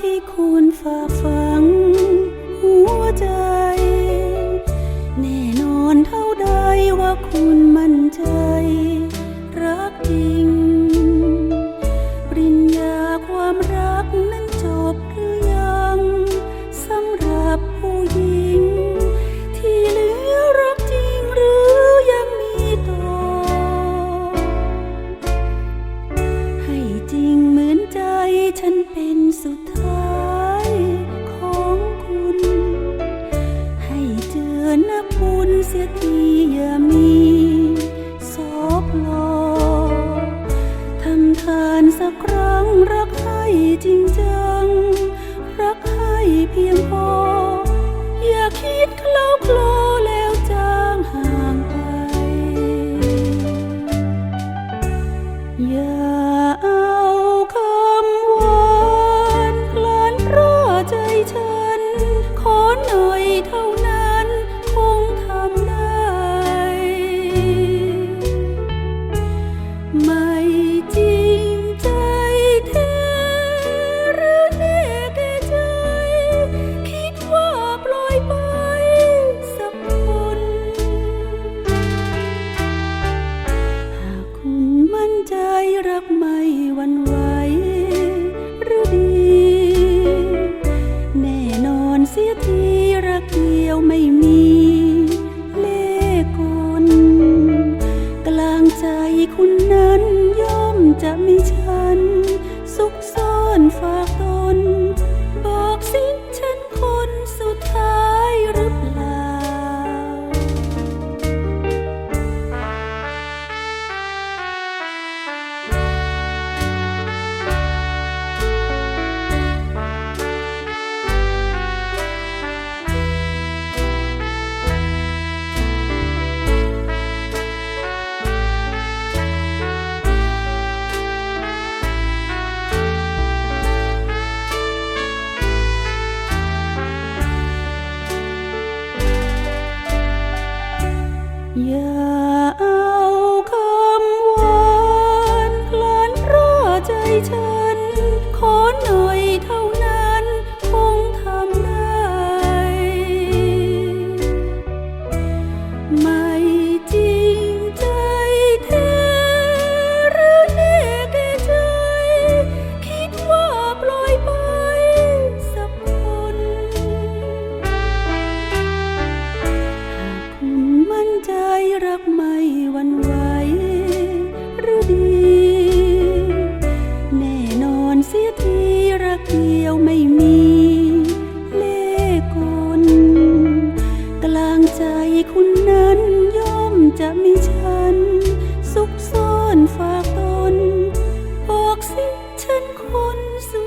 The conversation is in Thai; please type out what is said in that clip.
ที่คุณฝากฝัง หัวใจ แน่นอนเท่าใดว่าคุณมั่นใจ รักจริง นนะคุณเสียทีอย่ามีซอบลอทำทานสักครั คุณนั้นย่อมจะไม่ใช่ 呀。 คุณนั้นย่อมจะมีฉัน สุขซ่อนฝากตนบอกสิฉันคนสวย